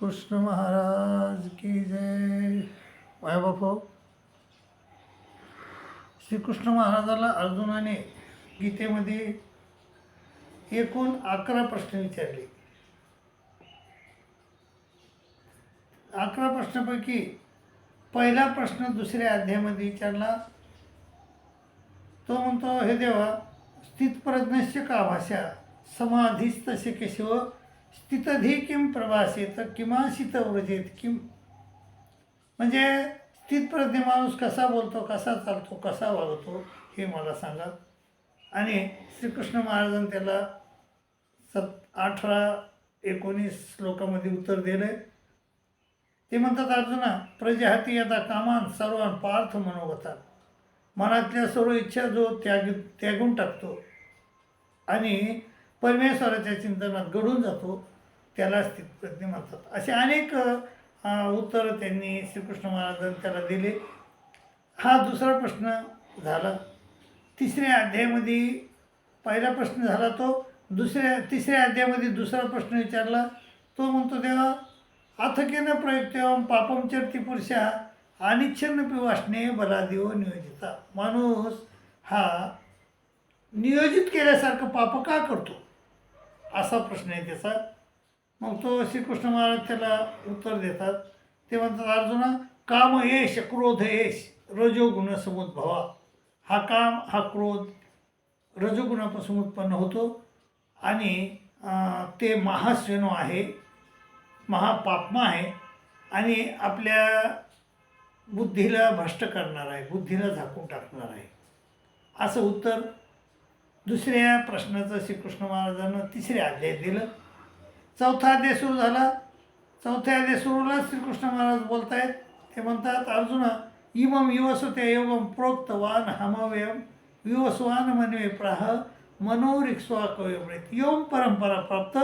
कृष्ण महाराज की जय. बापू श्रीकृष्ण महाराजाला अर्जुनाने गीतेमध्ये एकूण अकरा प्रश्न विचारले. अकरा प्रश्नापैकी पहिला प्रश्न दुसऱ्या अध्यायामध्ये विचारला. तो म्हणतो हे देवा स्थितप्रज्ञस्य का भाषा समाधीस्त केशव स्थितधी किम किमान शीत व्रजेत किम म्हणजे स्थितप्रज्ञ माणूस कसा बोलतो कसा चालतो कसा वागतो हे मला सांगा. आणि श्रीकृष्ण महाराजांनी त्याला सत अठरा एकोणीस श्लोकामध्ये उत्तर दिलं. आहे ते म्हणतात अर्जुना प्रजाहाती आता कामान सर्वान पार्थ मनोगतात मनातल्या सर्व इच्छा जो त्याग त्यागून टाकतो. आणि परमेश्वराच्या चिंतनात घडून जातो त्याला स्थितप्रज्ञ म्हणतात. असे अनेक उत्तरं त्यांनी श्रीकृष्ण महाराजांनी त्याला दिले. हा दुसरा प्रश्न झाला. तिसऱ्या अध्यायामध्ये पहिला प्रश्न झाला तो दुसऱ्या तिसऱ्या अध्यायामध्ये दुसरा प्रश्न विचारला. तो म्हणतो तेव्हा अथकेन प्रयुक्त पापम चर्ती पुरुषा अनिच्छन्न वासने बलादेव नियोजिता. माणूस हा नियोजित केल्यासारखं पाप का करतो? असा प्रश्न आहे त्याचा. मग तो श्रीकृष्ण महाराज त्याला उत्तर देतात. ते म्हणतात अर्जुना काम येश क्रोध येश रजोगुण समुद्भवा. हा काम हा क्रोध रजोगुणापासून उत्पन्न होतो. आणि ते महास्वेनो आहे महापापमा आहे आणि आपल्या बुद्धीला भ्रष्ट करणार आहे बुद्धीला झाकून टाकणार आहे. असं उत्तर दुसऱ्या प्रश्नाचं श्रीकृष्ण महाराजांना तिसऱ्या अध्याय दिलं. चौथा अध्याय सुरू झाला. चौथ्या अध्याय सुरूला श्रीकृष्ण महाराज बोलत आहेत ते म्हणतात अर्जुना इमम युवसते योगम प्रोक्तवान हमव्यम युवसवान मनवे प्राह मनोरिक्स्वा कवयमृत योम परंपरा प्राप्त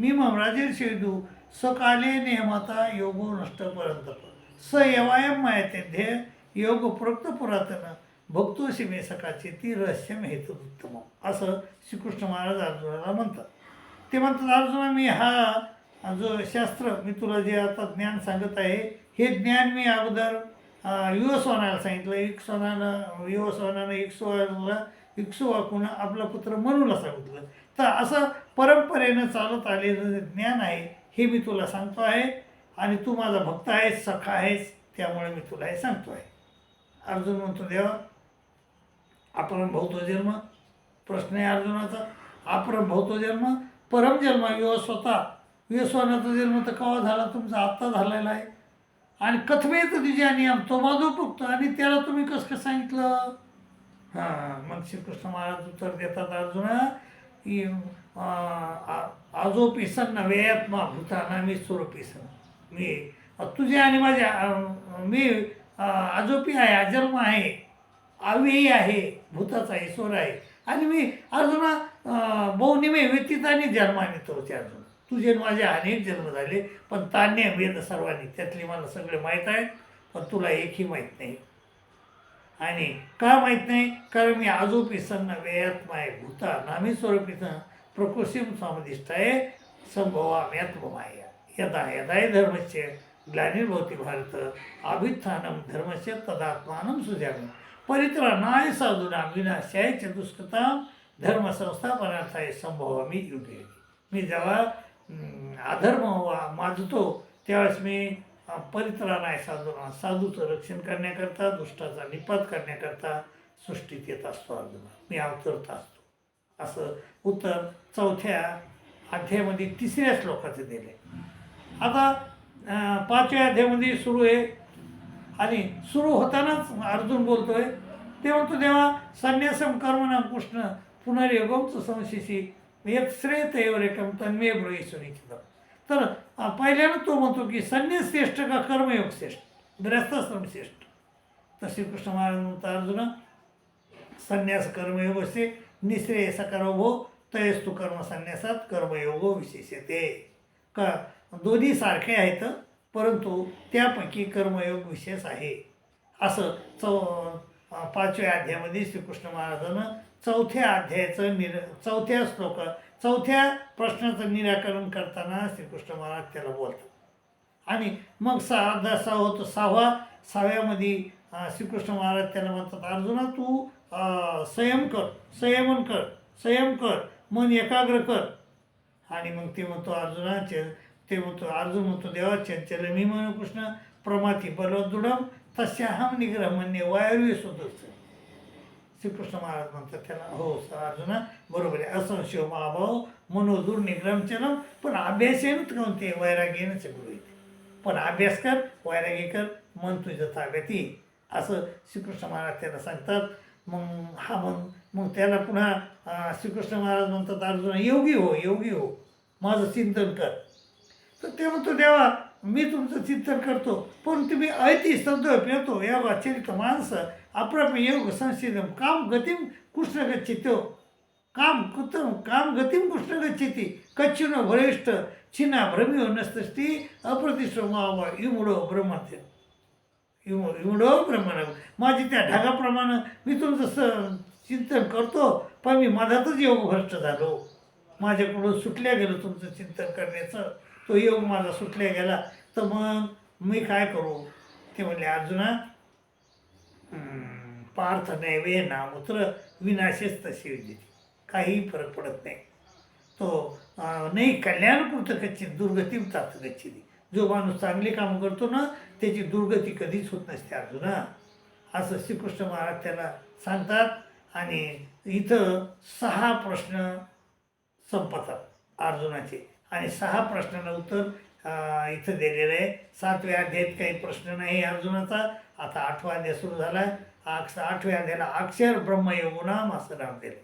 मिमम राजेशेदू सकाले नियमाता योगो नष्ट परंतप स यवायम मायते ध्येय योग प्रोक्त पुरातन भक्तो मे सकाचे ती रहस्यम हेतु उत्तम. असं श्रीकृष्ण महाराज अर्जुनाला म्हणतात. ते म्हणतात अर्जुना मी हा जो शास्त्र मी तुला जे आता ज्ञान सांगत आहे हे ज्ञान मी अगोदर युवस्वानाला सांगितलं. इक्सवानानं युवस्वानानं इक्सवाला इक्सू आपला पुत्र मनूला सांगितलं. तर असं परंपरेनं चालत आलेलं ज्ञान आहे हे मी तुला सांगतो आहे. आणि तू माझा भक्त आहेस सखा आहेस त्यामुळे मी तुला हे सांगतो आहे. अर्जुन म्हणतो देवा आपण भौतो जन्म प्रश्न आहे अर्जुनाचा. आपण भौतो जन्म परम जन्म विव स्वतः. विवस्वानाचा जन्म तर कवा झाला? तुमचा आत्ता झालेला आहे. आणि कथमेत तुझ्या नियम तो माझो पुगतो आणि त्याला तुम्ही कसं कसं सांगितलं? हां मग श्रीकृष्ण महाराज उत्तर देतात अर्जुना की आजो पिसन वेयात्मा भूताना मी स्वरूपिसन मी तुझे आणि माझ्या मी आजोपी आहे अजन्म आहे आवेही आहे. भूताचा ईश्वर आहे. आणि मी अर्जुना बहुनिमे व्यतीत आणि जन्माने तोचे अर्जुन तुझे माझे अनेक जन्म झाले पण तान्य वेद सर्वांनी त्यातले मला सगळे माहीत आहेत पण तुला एकही माहीत नाही. आणि का माहीत नाही? कारण मी आजोपी सन्न वेयात्मा भूता नामी समाधिष्ट आहे स्वामदिष्टाय संभवाम्यात्ममाया यदा यदाय धर्मस्य ग्लानिर्भवती भारत अभित्थानम धर्मस्य तदात्मानं सुजामी परित्राणाय साधूना विनाशाय चतुष्कता धर्मसंस्थापनार्थाय संभवामी युगे। मी जेव्हा अधर्म माजतो त्यावेळेस मी परित्राण आहे साधूना साधूचं रक्षण करण्याकरता दुष्टाचा निपात करण्याकरता सृष्टीत येत असतो अर्जुना. मी अवतरत असतो. असं उत्तर चौथ्या अध्यायामध्ये तिसऱ्या श्लोकाचं दिले आता पाचव्या अध्यायामध्ये सुरू आहे आणि सुरू होतानाच अर्जुन बोलतोय ते म्हणतो तेव्हा संन्यासम कर्मनाम कृष्ण पुनर्योगमचं संशेषी एक श्रेय एवरेकम तन्मे ब्रही सुनिश्चित तर पहिल्यानं तो म्हणतो की संन्यास श्रेष्ठ का कर्मयोग श्रेष्ठ? ग्रस्थाश्रम श्रेष्ठ. तर श्रीकृष्ण महाराज म्हणतात अर्जुन संन्यास कर्मयोग असते निश्रेय सकारोभो तयस्तु कर्म संन्यासात विशेष विशेषते का दोन्ही सारखे आहेत परंतु त्यापैकी कर्मयोग विशेष आहे. असं चौ पाचव्या अध्यायामध्ये श्रीकृष्ण महाराजानं चौथ्या अध्यायाचं निर चौथ्या श्लोक चौथ्या प्रश्नाचं निराकरण करताना श्रीकृष्ण महाराज त्याला बोलतात. आणि मग सहा अर्धा सहा होतो सहावा सहाव्यामध्ये श्रीकृष्ण महाराज त्याला म्हणतात अर्जुना तू संयम कर संयमन कर संयम कर मन एकाग्र कर. आणि मग ते म्हणतो अर्जुनाचे ते म्हणतो अर्जुन म्हणतो देवा चंचल मी म्हणू कृष्ण प्रमाती बलवदृढम तस्याहम निग्रह म्हणणे वायवी सुदर्श श्रीकृष्ण महाराज म्हणतात त्याला हो सर अर्जुना बरोबर आहे. असंशय महाभाव मनोदूर निग्रहचलम पण अभ्यासेन कोणते वैराग्यानं सगळं येते पण अभ्यास कर वैराग्य कर मन तुझं ताब्यात येईल असं श्रीकृष्ण महाराज त्याला सांगतात. मग हा मग मग त्याला पुन्हा श्रीकृष्ण महाराज म्हणतात अर्जुना योगी हो योगी हो. माझं चिंतन कर. तर ते म्हणतो देवा मी तुमचं चिंतन करतो. पण तुम्ही ऐती सद्य पेतो या चरित माणसं आपण योग संसिधम काम गतीम कृष्ण गच्छितो. काम कुतम काम गतीम कृष्ण गच्छिती. कच्छिनो भ्रष्ट छिना भ्रमियो नसती अप्रतिष्ठ इमुडो ब्रह्मत्य इमु इमुडो ब्रह्मण. माझी त्या ढगाप्रमाणे मी तुमचं स चिंतन करतो पण मी मधातच योग भ्रष्ट झालो. माझ्याकडून सुटल्या गेलो तुमचं चिंतन करण्याचं. तो योग माझा सुटल्या गेला तर मग मी काय करू? ते म्हणले अर्जुना पार्थ नैवे नामूत्र विनाशेच तशी विद्यते काहीही फरक पडत नाही. तो नाही कल्याणपुरतं कच्ची दुर्गती तात गच्छिती जो माणूस चांगली कामं करतो ना त्याची दुर्गती कधीच होत नसते अर्जुना. असं श्रीकृष्ण महाराज त्याला सांगतात आणि इथं सहा प्रश्न संपतात अर्जुनाचे. आणि सहा प्रश्नांना उत्तर इथं दिलेलं आहे. सातव्या अध्यायात काही प्रश्न नाही अर्जुनाचा. आता आठवा अध्याय सुरू झाला आहे आठव्या अध्यायाला अक्षर ब्रह्मयोगुनाम असं नाव दिलं.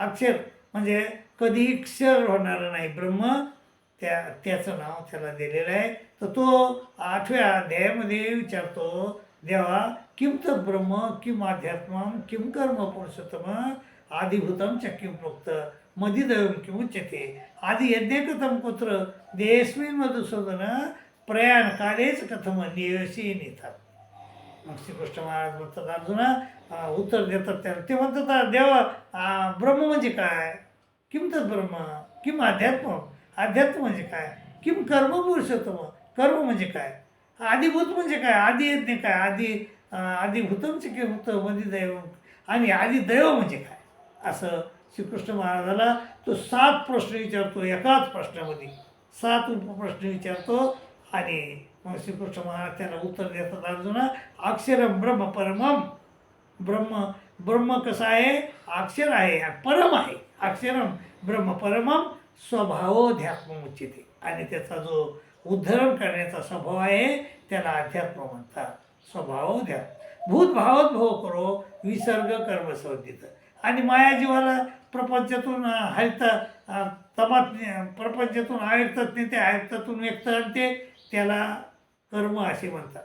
अक्षर म्हणजे कधी क्षर होणारं नाही. ब्रह्म त्या त्याचं नाव त्याला दिलेलं आहे. तर तो आठव्या अध्यायामध्ये विचारतो देवा किम ब्रह्म किम अध्यात्म किम कर्म पुरुषोत्तम आदिभूतम च किम प्रोक्त? मदिदैवं किमुच्यते आदि यज्ञकृतं कुत्र? देयस्मिन् मधुसूदन प्रयाणकालेच कथम नियशी नेतात मग श्रीकृष्ण महाराज म्हणतात अर्जुना उत्तर देतात त्याला. ते म्हणतात "आ, ब्रह्म म्हणजे काय? किम तत् ब्रह्म? किम अध्यात्म अध्यात्म म्हणजे काय? किम कर्म पुरुषोत्तम? कर्म म्हणजे काय? आदिभूत म्हणजे काय? आदी यज्ञ काय? आदी आदिभूतमचे किम होतं? दैव आणि आदिदैव म्हणजे काय? असं श्रीकृष्ण महाराजाला तो सात प्रश्न विचारतो एकाच प्रश्नामध्ये. सात उपप्रश्न विचारतो आणि मग श्रीकृष्ण महाराज त्याला उत्तर देतात अर्जुना अक्षरम ब्रह्म परमम. ब्रह्म ब्रह्म कसं आहे? अक्षर आहे परम आहे. अक्षरम ब्रह्म परमम स्वभावोध्यात्म उच्चिते आणि त्याचा जो उद्धरण करण्याचा स्वभाव आहे त्याला अध्यात्म म्हणतात. स्वभावोध्यात्म. भूतभावत भव करो विसर्ग कर्म आणि माया जीवाला प्रपंचातून हरित तमात प्रपंचातून आयुर्तात नाही ते आयुर्तातून व्यक्त आणते त्याला कर्म असे म्हणतात.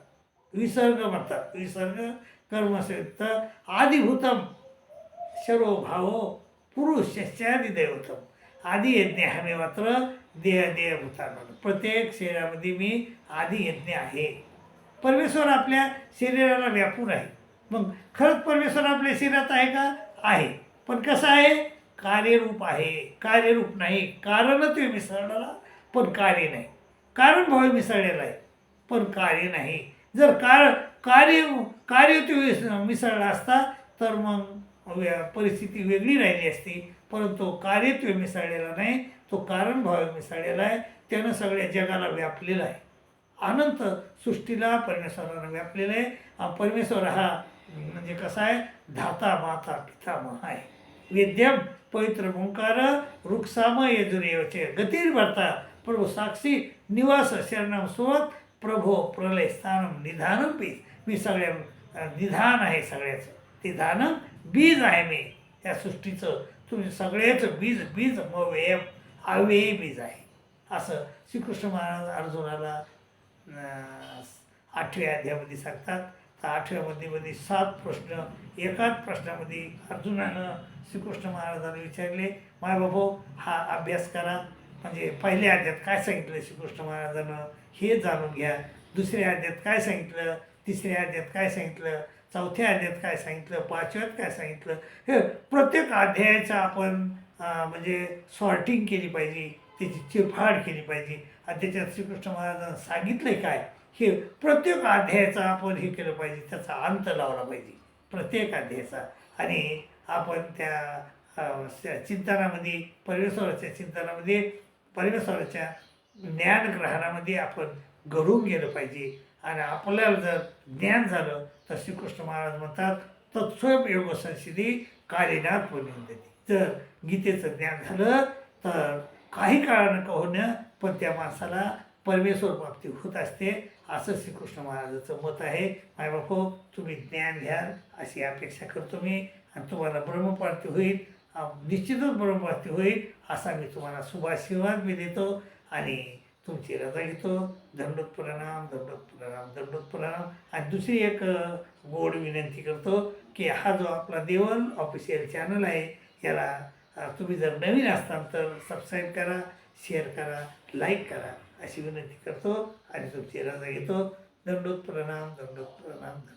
विसर्ग म्हणतात. विसर्ग कर्म असेल तर आदिभूतम सर्व भाव पुरुषादी दैवतम. आदि यज्ञ हमे मात्र देह देहभूतानं प्रत्येक शरीरामध्ये मी आदि यज्ञ आहे. परमेश्वर आपल्या शरीराला व्यापून आहे. मग खरंच परमेश्वर आपल्या शरीरात आहे का? आहे. पण कसं आहे? कार्यरूप आहे कार्यरूप नाही. कारण ते मिसळला पण कार्य नाही. कारण भाव मिसळलेला आहे पण कार्य नाही. जर कार कार्य कार्य तो मिसळला असता तर मग परिस्थिती वेगळी राहिली असती. परंतु कार्यत्व मिसळलेला नाही तो कारण भाव मिसळलेला आहे. त्यानं सगळ्या जगाला व्यापलेला आहे. अनंत सृष्टीला परमेश्वरानं व्यापलेलं आहे. परमेश्वर हा म्हणजे कसा आहे? धाता माता पितामह आहे. विद्यम पवित्र ओंकार वृक्षाम यजुरेवचे गतीर भरता प्रभू साक्षी निवास शरणम सोबत प्रभो प्रलय स्थानम निधानम पी मी सगळ्या निधान आहे सगळ्याचं. निधानम बीज आहे मी. त्या सृष्टीचं तुम्ही सगळ्याचं बीज बीज मव्यय अव्यय बीज आहे. असं श्रीकृष्ण महाराज अर्जुनाला आठव्या अध्यायामध्ये सांगतात. तर आठव्यामध्ये मध्ये सात प्रश्न एकाच प्रश्नामध्ये अर्जुनानं श्रीकृष्ण महाराजांना विचारले माय बाबू हा अभ्यास करा. म्हणजे पहिल्या अध्यात काय सांगितलं श्रीकृष्ण महाराजानं? हे जाणून घ्या. दुसऱ्या अध्यात काय सांगितलं? तिसऱ्या अध्यात काय सांगितलं? चौथ्या अध्यात काय सांगितलं? पाचव्यात काय सांगितलं? हे प्रत्येक अध्यायाचं आपण म्हणजे सॉर्टिंग केली पाहिजे त्याची चिरफाड केली पाहिजे. आणि त्याच्यात श्रीकृष्ण महाराजांना सांगितलंय काय? हे प्रत्येक अध्यायाचा आपण हे केलं पाहिजे त्याचा अंत लावला पाहिजे प्रत्येक अध्यायाचा. आणि आपण त्या चिंतनामध्ये परमेश्वराच्या चिंतनामध्ये परमेश्वराच्या ज्ञानग्रहणामध्ये आपण घडून गेलं पाहिजे. आणि आपल्याला जर ज्ञान झालं तर श्रीकृष्ण महाराज म्हणतात तत्स्वयं योग संसिधी कालिनाथ पुण्यंती जर गीतेचं ज्ञान झालं तर काही काळानं का होणं पण त्या माणसाला परमेश्वर प्राप्ती होत असते असं श्रीकृष्ण महाराजाचं मत आहे. माय बापू तुम्ही ज्ञान घ्याल अशी अपेक्षा करतो मी आणि तुम्हाला ब्रह्मप्राप्ती होईल. निश्चितच ब्रह्मप्राप्ती होईल असा मी तुम्हाला शुभाशीर्वाद मी देतो आणि तुमची रजा घेतो. दंडोत प्रणाम दंडोत प्रणाम दंडोत प्रणाम. आणि दुसरी एक गोड विनंती करतो की हा जो आपला देवल ऑफिशियल चॅनल आहे याला तुम्ही जर नवीन असताल तर सबस्क्राईब करा शेअर करा लाईक करा. अशी विनंती करतो आणि तुमची रजा घेतो. दंडोत प्रणाम दंडोत प्रणाम दंडोत